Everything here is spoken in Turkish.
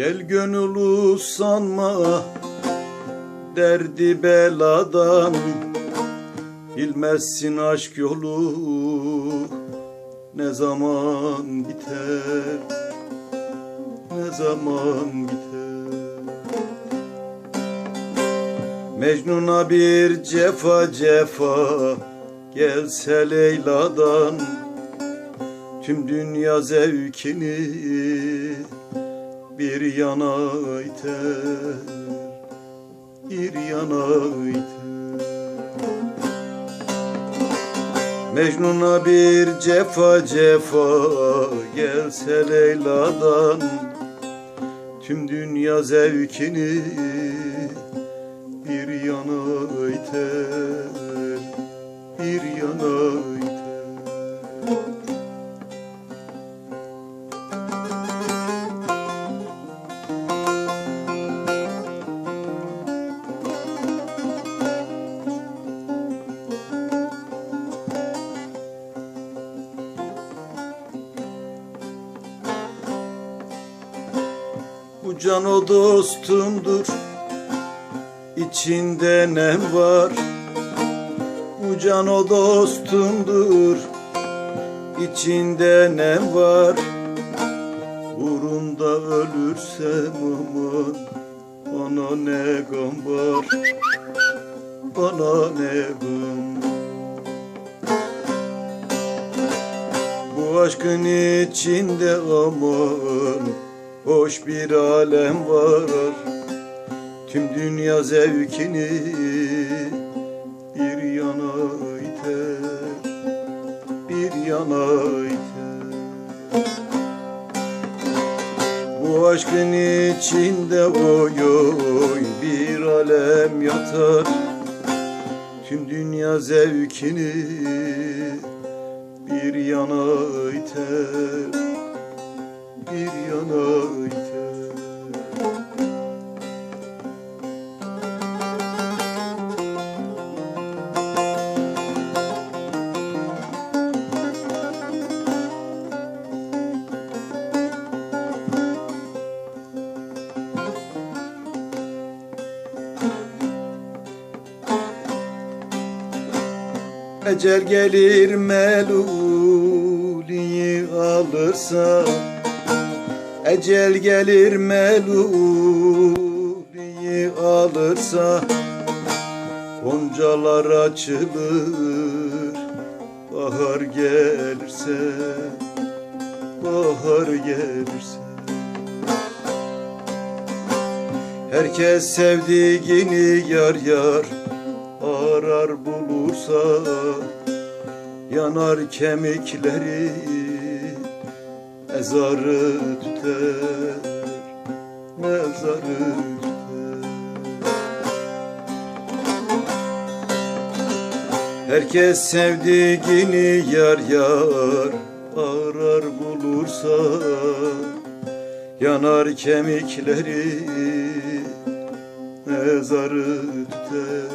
Gel gönül sanma derdi beladan Bilmezsin aşk yolu ne zaman biter Ne zaman biter. Mecnun'a bir cefa cefa Gelse Leyla'dan Tüm dünya zevkini Bir yana iter Bir yana iter Mecnun'a bir cefa cefa Gelse Leyla'dan Tüm dünya zevkini bir yana iter, bir yana iter. Can o dostumdur. İçinde ne var? Bu can o dostumdur. İçinde ne var? Uğrunda ölürsem aman Bana ne gam var? Bana ne gam? Bu aşkın içinde aman Hoş bir alem var Tüm dünya zevkini bir yana iter, bir yana iter. Bu aşkın içinde oy oy bir alem yatar. Tüm dünya zevkini bir yana iter, bir yana. Ecel gelir meluliyi alırsa Ecel gelir meluliyi alırsa Goncalar açılır Bahar gelirse Bahar gelirse. Herkes sevdiğini yar yar arar bulursa Yanar kemikleri Mezarı tüter Mezarı Herkes sevdiğini yar yar Arar bulursa Yanar kemikleri Mezarı tüter